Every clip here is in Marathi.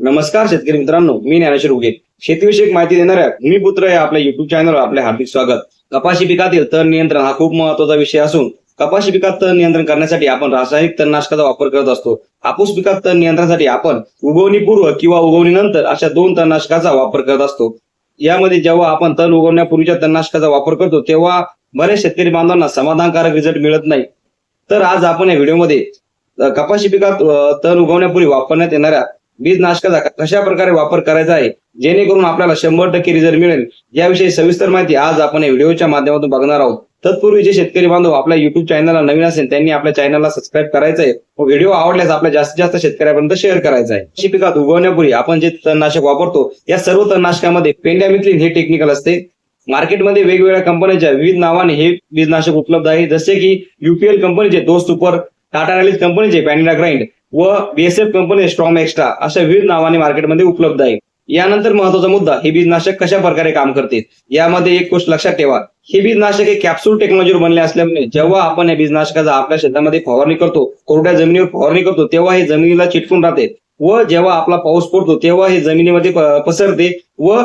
नमस्कार शेतकरी मित्रांनो मी ज्ञानेश्वर उगे. शेतीविषयक माहिती देणाऱ्या भूमिपुत्र या आपल्या युट्यूब चॅनलवर आपले हार्दिक स्वागत. कपाशी पिकातील तण नियंत्रण हा खूप महत्त्वाचा विषय असून कपाशी पिकात तण नियंत्रण करण्यासाठी आपण रासायनिक तणनाशकाचा वापर करत असतो. कापूस पिकात तण नियंत्रणासाठी आपण उगवणीपूर्व किंवा उगवणीनंतर अशा दोन तणनाशकाचा वापर करत असतो. यामध्ये जेव्हा आपण तण उगवण्यापूर्वीच्या तणनाशकाचा वापर करतो तेव्हा बरेच शेतकरी बांधवांना समाधानकारक रिझल्ट मिळत नाही. तर आज आपण या व्हिडिओमध्ये कपाशी पिकात तण उगवण्यापूर्वी वापरण्यात येणाऱ्या बीजनाशकाचा कशा प्रकारे वापर करायचा आहे? जेणेकरून आपल्याला शंभर टक्के रिझल्ट मिळेल. याविषयी सविस्तर माहिती आज आपण या व्हिडिओच्या माध्यमातून बघणार आहोत. तत्पूर्वी जे शेतकरी बांधव आपल्या युट्यूब चॅनलला नवीन असेल त्यांनी आपल्या चॅनलला सबस्क्राईब करायचं आहे. व व्हिडिओ आवडल्यास आपल्या जास्तीत जास्त शेतकऱ्यापर्यंत शेअर करायचा आहे. कपाशी पिकात उगवण्यापूर्वी आपण जे तणनाशक वापरतो या सर्व तणनाशकामध्ये पेंडॅमिथ्लिन हे टेक्निकल असते. मार्केटमध्ये वेगवेगळ्या कंपन्यांच्या विविध नावाने हे बीजनाशक उपलब्ध आहे. जसे की युपीएल कंपनीचे दोस्त सुपर टाटा रॅलीज कंपनीचे पॅनिला ग्राइंड व बीएसएफ कंपनी स्ट्रॉम एक्स्ट्रा अशा विविध नावाने मार्केटमध्ये उपलब्ध आहे. यानंतर महत्त्वाचा मुद्दा हे बीजनाशक कशा प्रकारे काम करते? यामध्ये एक गोष्ट लक्षात ठेवा. हे बीजनाशक हे कॅप्सूल टेक्नॉलॉजीवर बनले असल्यामुळे जेव्हा आपण या बीजनाशकाचा आपल्या शेतामध्ये फवारणी करतो कोरड्या जमिनीवर फवारणी करतो तेव्हा हे जमिनीला चिटकून राहते व जेव्हा आपला पाऊस पडतो तेव्हा हे जमिनीमध्ये पसरते व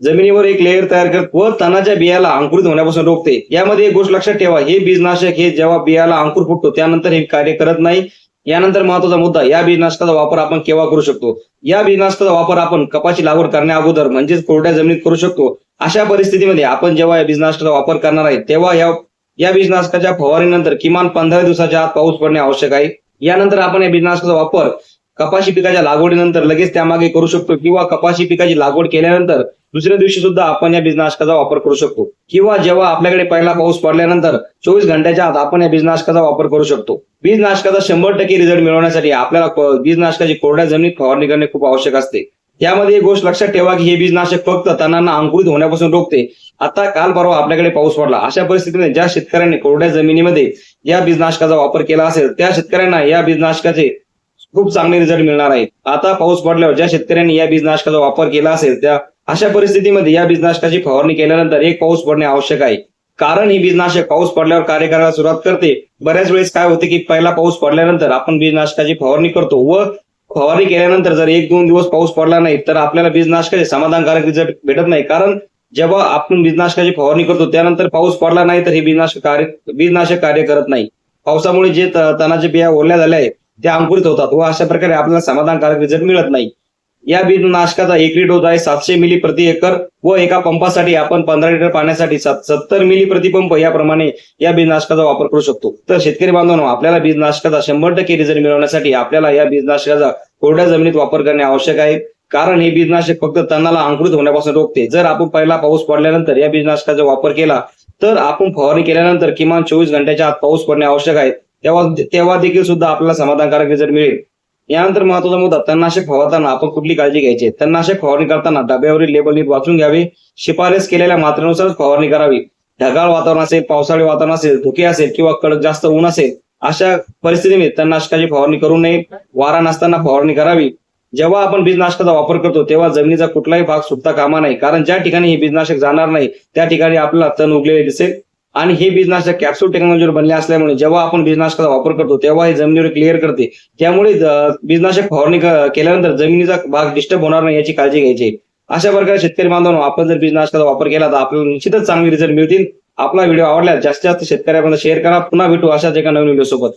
जमिनीवर एक लेअर तयार करत व तणाच्या बियाला अंकुरित होण्यापासून रोखते. यामध्ये एक गोष्ट लक्षात ठेवा हे बीजनाशक हे जेव्हा बियाला अंकुर फुटतो त्यानंतर हे कार्य करत नाही. यानंतर महत्त्वाचा मुद्दा या बीजनाशकाचा वापर आपण केव्हा करू शकतो? या बीजनाशकाचा वापर आपण कपाची लागवड करण्या अगोदर म्हणजेच कोरड्या जमिनीत करू शकतो. अशा परिस्थितीमध्ये आपण जेव्हा या बीजनाशकाचा वापर करणार आहे तेव्हा या या बीजनाशकाच्या फवारणीनंतर किमान पंधरा दिवसाच्या आत पाऊस पडणे आवश्यक आहे. यानंतर आपण या बीजनाशकाचा वापर कपाशी पिकाच्या लागवडीनंतर लगेच त्यामागे करू शकतो किंवा कपाशी पिकाची लागवड केल्यानंतर दुसऱ्या दिवशी सुद्धा आपण या बीजनाशकाचा वापर करू शकतो. किंवा जेव्हा आपल्याकडे पहिला पाऊस पडल्यानंतर चोवीस घंट्याच्या आत आपण या बीजनाशकाचा वापर करू शकतो. बीजनाशकाचा शंभर टक्के रिझल्ट मिळवण्यासाठी आपल्याला बीजनाशकाची कोरड्या जमिनीत फवारणी करणे खूप आवश्यक असते. त्यामध्ये एक गोष्ट लक्षात ठेवा की हे बीजनाशक फक्त तणांना अंकुरित होण्यापासून रोखते. आता काल परवा आपल्याकडे पाऊस पडला. अशा परिस्थितीने ज्या शेतकऱ्यांनी कोरड्या जमिनीमध्ये या बीजनाशकाचा वापर केला असेल त्या शेतकऱ्यांना या बीजनाशकाचे खूप चांगले रिझल्ट मिळणार आहेत. आता पाऊस पडल्यावर ज्या शेतकऱ्यांनी या बीजनाशकाचा वापर केला असेल त्या अशा परिस्थितीमध्ये या बीजनाशकाची फवारणी केल्यानंतर एक पाऊस पडणे आवश्यक आहे. कारण ही बीजनाशक पाऊस पडल्यावर कार्य करायला सुरुवात करते. बऱ्याच वेळेस काय होते की पहिला पाऊस पडल्यानंतर आपण बीजनाशकाची फवारणी करतो व फवारणी केल्यानंतर जर एक दोन दिवस पाऊस पडला नाही तर आपल्याला बीजनाशकाचे समाधानकारक रिझल्ट भेटत नाही. कारण जेव्हा आपण बीजनाशकाची फवारणी करतो त्यानंतर पाऊस पडला नाही तर हे बीजनाशक कार्य बीजनाशक कार्य करत नाही. पावसामुळे जे तणाचे बिया ओरल्या झाल्या आहेत त्या अंकुरित होतात व अशा प्रकारे आपल्याला समाधानकारक रिझल्ट मिळत नाही. या बीजनाशकाचा एकरी डोस आहे सातशे मिली प्रति एकर व एका पंपासाठी आपण पंधरा लिटर पाण्यासाठी सत्तर मिली प्रति पंप याप्रमाणे या बीजनाशकाचा वापर करू शकतो. तर शेतकरी बांधवांनो आपल्याला बीजनाशकाचा शंभर टक्के रिझल्ट मिळवण्यासाठी आपल्याला या बीजनाशकाचा कोरड्या जमिनीत वापर करणे आवश्यक आहे. कारण हे बीजनाशक फक्त तणाला अंकुरित होण्यापासून रोखते. जर आपण पहिला पाऊस पडल्यानंतर या बीजनाशकाचा वापर केला तर आपण फवारणी केल्यानंतर किमान चोवीस घंट्याच्या आत पाऊस पडणे आवश्यक आहे. तेव्हा तेव्हा देखील सुद्धा आपल्याला समाधानकारक रिझल्ट मिळेल. यानंतर महत्त्वाचा मुद्दा तणनाशक फवारताना आपण कुठली काळजी घ्यायची तणनाशक फवारणी करताना डब्यावरील लेबल नीट वाचून घ्यावे. शिफारस केलेल्या मात्रेनुसारच फवारणी करावी. ढगाळ वातावरण असेल पावसाळी वातावरण असेल धुके असेल किंवा कडक जास्त ऊन असेल अशा परिस्थितीमध्ये तणनाशकाची फवारणी करू नये. वारा नसताना फवारणी करावी. जेव्हा आपण बीजनाशकाचा वापर करतो तेव्हा जमिनीचा कुठलाही भाग सुटता कामा नाही कारण ज्या ठिकाणी हे बीजनाशक जाणार नाही त्या ठिकाणी आपल्याला तण उगलेले दिसेल. आणि हे बिझनेस कॅप्सूल टेक्नॉलॉजीवर बनले असल्यामुळे जेव्हा आपण बीजनाशकाचा वापर करतो तेव्हा हे जमिनीवर क्लिअर करते. त्यामुळे अं, फवारणी केल्यानंतर जमिनीचा भाग डिस्टर्ब होणार नाही याची काळजी घ्यायची अशा प्रकारे शेतकरी बांधवांनो आपण जर बीजनाशकाचा वापर केला तर आपल्याला निश्चितच चांगले रिझल्ट मिळतील. आपला व्हिडिओ आवडल्यास जास्तीत जास्त शेतकऱ्यापर्यंत शेअर करा. पुन्हा भेटू अशाच एका नवीन व्हिडिओ सोबत.